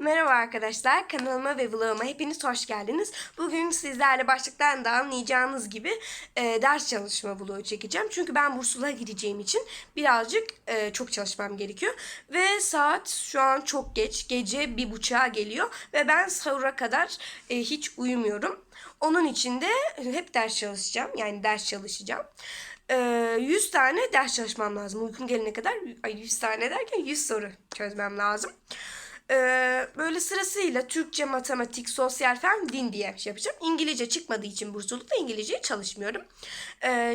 Merhaba arkadaşlar, kanalıma ve vloguma hepiniz hoş geldiniz. Bugün sizlerle başlıktan da anlayacağınız gibi e, ders çalışma vlogu çekeceğim. Çünkü ben bursluğa gideceğim için birazcık e, çok çalışmam gerekiyor. Ve saat şu an çok geç, gece bir buçuğa geliyor. Ve ben sahura kadar e, hiç uyumuyorum. Onun için de hep ders çalışacağım, yani ders çalışacağım. E, 100 tane ders çalışmam lazım. Uykum gelene kadar, ay 100 tane derken 100 soru çözmem lazım. Ee, böyle sırasıyla Türkçe, matematik, sosyal fen, din diye şey yapacağım. İngilizce çıkmadığı için burslulukta İngilizceye çalışmıyorum.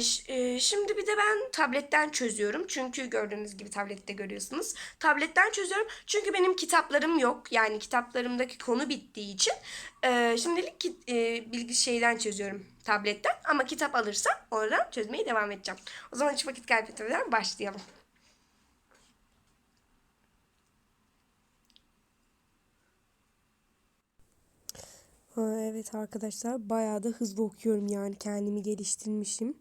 Ş- e, şimdi bir de ben tabletten çözüyorum. Çünkü gördüğünüz gibi tablette görüyorsunuz. Tabletten çözüyorum. Çünkü benim kitaplarım yok. Yani kitaplarımdaki konu bittiği için e, şimdilik ki- e, bilgi şeyden çözüyorum tabletten. Ama kitap alırsam oradan çözmeye devam edeceğim. O zaman hiç vakit kaybetmeden başlayalım. Evet arkadaşlar bayağı da hızlı okuyorum yani kendimi geliştirmişim.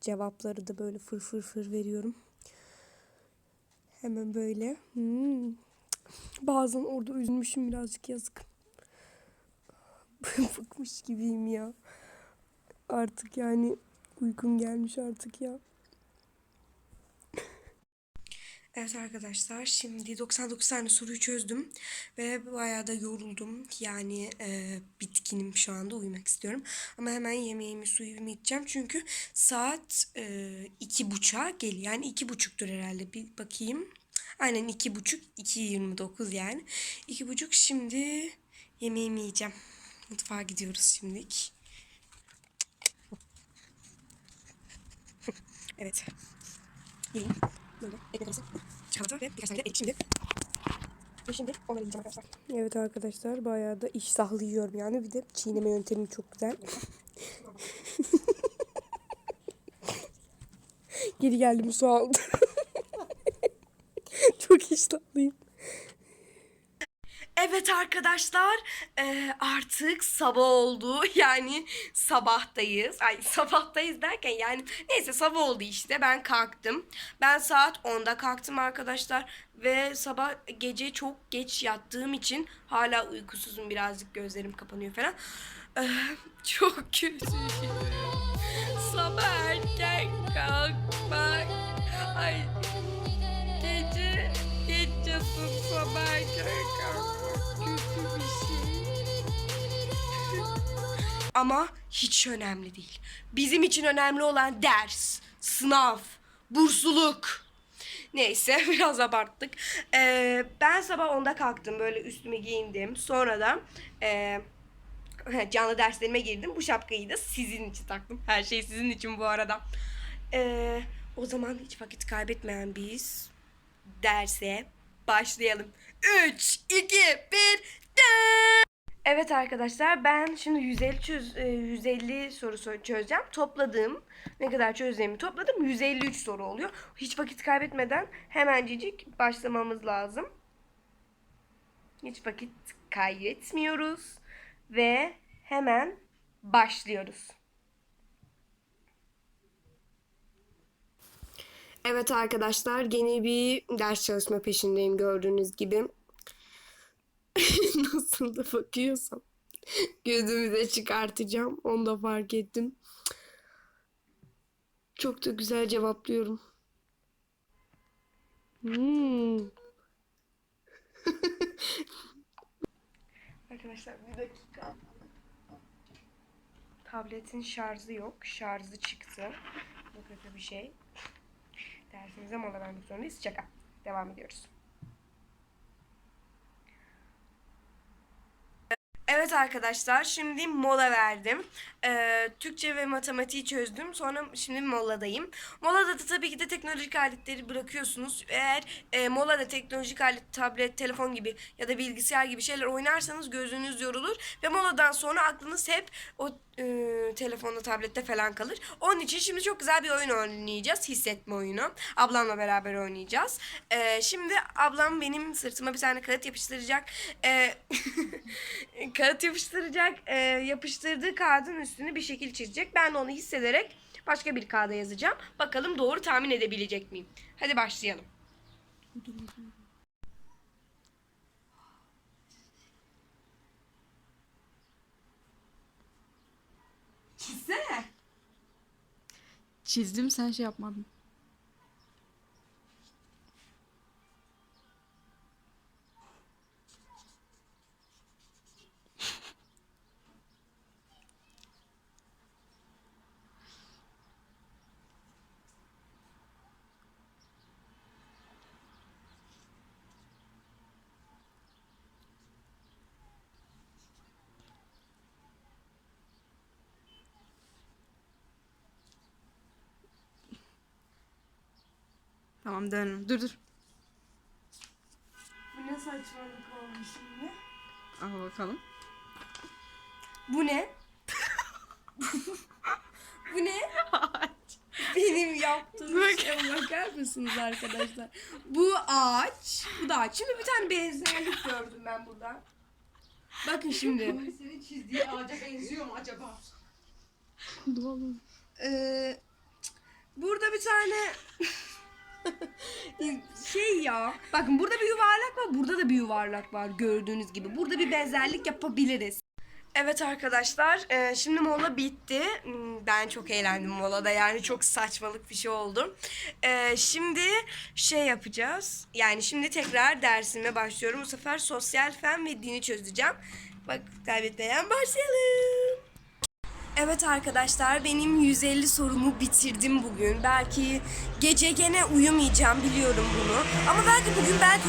Cevapları da böyle fır fır fır veriyorum. Hemen böyle. Hmm. Bazen orada üzülmüşüm birazcık yazık. Bıkmış gibiyim ya. Artık yani uykum gelmiş artık ya. Evet arkadaşlar şimdi 99 tane soruyu çözdüm ve bayağı da yoruldum. Yani e, bitkinim şu anda uyumak istiyorum. Ama hemen yemeğimi suyumu içeceğim çünkü saat e, iki buçuğa geliyor. Yani iki buçuktur herhalde bir bakayım. Aynen iki buçuk, 2.29 yani. İki buçuk şimdi yemeğimi yiyeceğim. Mutfağa gidiyoruz şimdilik. Evet. Yiyeyim. Böyle ekmek arası çikolata ve birkaç tane de şimdi. Şimdi onları yiyeceğim. Evet arkadaşlar bayağı da iştahlı yani. Bir de çiğneme yöntemim çok güzel. Geri geldim su aldı. çok iştahlıyım. Evet arkadaşlar eee, artık sabah oldu. Yani sabahtayız. Ay sabahtayız derken yani neyse sabah oldu işte ben kalktım. Ben saat 10'da kalktım arkadaşlar ve sabah gece çok geç yattığım için hala uykusuzum birazcık gözlerim kapanıyor falan. Eh, çok kötü. Sabah erken kalkmak. Ay Gece geç yatıp sabah erken kalkmak Ama hiç önemli değil. Bizim için önemli olan ders, sınav, bursluluk. Neyse biraz abarttık. Ee, ben sabah 10'da kalktım böyle üstümü giyindim. Sonra da e, canlı derslerime girdim. Bu şapkayı da sizin için taktım. Her şey sizin için bu arada. Ee, o zaman hiç vakit kaybetmeyen biz derse başlayalım. 3, 2, 1, Evet arkadaşlar ben şimdi 150 çöz, e, 150 soru so- çözeceğim. Topladığım ne kadar çözdüğümü topladım 153 soru oluyor. Hiç vakit kaybetmeden hemencecik başlamamız lazım. Hiç vakit kaybetmiyoruz ve hemen başlıyoruz. Evet arkadaşlar yeni bir ders çalışma peşindeyim gördüğünüz gibi. Nasıl da bakıyorsam gözümü de çıkartacağım. Onu da fark ettim. Çok da güzel cevaplıyorum. Hmm. Arkadaşlar bir dakika. Tabletin şarjı yok. Şarjı çıktı. Bu kötü bir şey. Dersimize mola vermek zorundayız. Şaka. Devam ediyoruz. Evet arkadaşlar şimdi mola verdim. Ee, Türkçe ve matematiği çözdüm. Sonra şimdi moladayım. Molada da tabii ki de teknolojik aletleri bırakıyorsunuz. Eğer e, molada teknolojik alet, tablet, telefon gibi ya da bilgisayar gibi şeyler oynarsanız gözünüz yorulur. Ve moladan sonra aklınız hep o e, telefonda, tablette falan kalır. Onun için şimdi çok güzel bir oyun oynayacağız. Hissetme oyunu. Ablamla beraber oynayacağız. Ee, şimdi ablam benim sırtıma bir tane kağıt yapıştıracak. Ee, kağıt kağıt yapıştıracak. E, yapıştırdığı kağıdın üstünü bir şekil çizecek. Ben de onu hissederek başka bir kağıda yazacağım. Bakalım doğru tahmin edebilecek miyim? Hadi başlayalım. Çizsene. Çizdim sen şey yapmadın. Tamam dön. Dur dur. Bu ne saçmalık olmuş şimdi? Al bakalım. Bu ne? Bu ne? Benim yaptığım şeye bakar mısınız arkadaşlar? Bu ağaç. Bu da ağaç. Şimdi bir tane benzerlik gördüm ben burada. Bakın şimdi. Senin çizdiği ağaca benziyor mu acaba? Doğal. Ee, burada bir tane şey ya. Bakın burada bir yuvarlak var. Burada da bir yuvarlak var gördüğünüz gibi. Burada bir benzerlik yapabiliriz. Evet arkadaşlar e, şimdi mola bitti. Hmm, Ben çok eğlendim molada yani çok saçmalık bir şey oldu. E, Şimdi şey yapacağız. Yani şimdi tekrar dersime başlıyorum. Bu sefer sosyal fen ve dini çözeceğim. Bak kaybetmeden başlayalım. Evet arkadaşlar benim 150 sorumu bitirdim bugün. Belki gece gene uyumayacağım biliyorum bunu. Ama belki bugün belki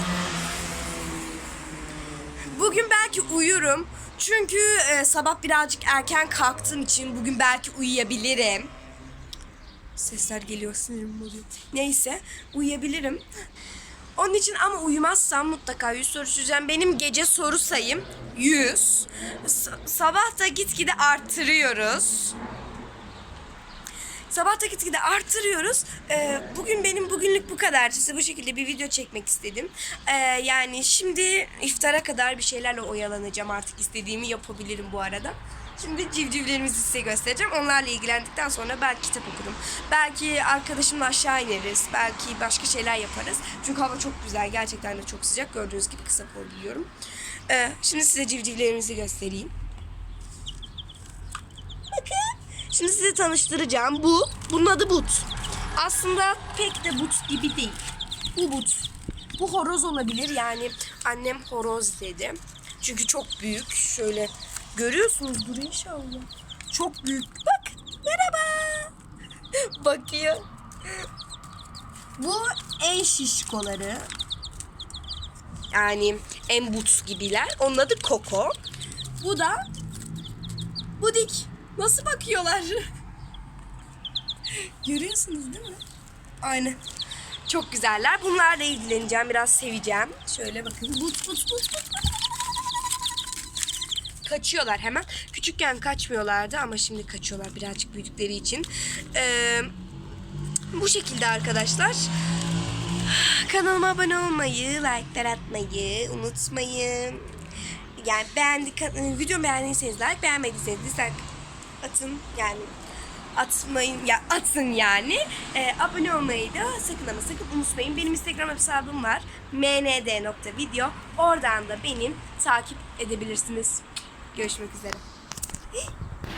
Bugün belki uyurum. Çünkü e, sabah birazcık erken kalktığım için bugün belki uyuyabilirim. Sesler geliyor sinirim bozuyor. Neyse uyuyabilirim. Onun için ama uyumazsam mutlaka 100 soru çözeceğim. Benim gece soru sayım 100. S- sabah da gitgide arttırıyoruz. Sabah da gitgide arttırıyoruz. Ee, bugün benim bugünlük bu kadar. Size bu şekilde bir video çekmek istedim. Ee, yani şimdi iftara kadar bir şeylerle oyalanacağım artık. istediğimi yapabilirim bu arada. Şimdi civcivlerimizi size göstereceğim. Onlarla ilgilendikten sonra belki kitap okurum. Belki arkadaşımla aşağı ineriz. Belki başka şeyler yaparız. Çünkü hava çok güzel. Gerçekten de çok sıcak. Gördüğünüz gibi kısa kol giyiyorum. Ee, şimdi size civcivlerimizi göstereyim. Bakın. Şimdi size tanıştıracağım. Bu, bunun adı But. Aslında pek de But gibi değil. Bu But. Bu horoz olabilir. Yani annem horoz dedi. Çünkü çok büyük. Şöyle görüyorsunuzdur inşallah. Çok büyük. Bak. Merhaba. Bakıyor. Bu en şişkoları. Yani en but gibiler. Onun adı Koko. Bu da Budik. Nasıl bakıyorlar? Görüyorsunuz değil mi? Aynen. Çok güzeller. Bunlarla ilgileneceğim. Biraz seveceğim. Şöyle bakın. But but but but. Kaçıyorlar hemen. Küçükken kaçmıyorlardı ama şimdi kaçıyorlar birazcık büyüdükleri için. Ee, bu şekilde arkadaşlar. Kanalıma abone olmayı, like'lar atmayı unutmayın. Yani beğendik, video beğendiyseniz like, beğenmediyseniz dislike atın yani atmayın ya atın yani. Ee, abone olmayı da sakın ama sakın unutmayın. Benim Instagram hesabım var. mnd.video. Oradan da benim takip edebilirsiniz. Görüşmek üzere.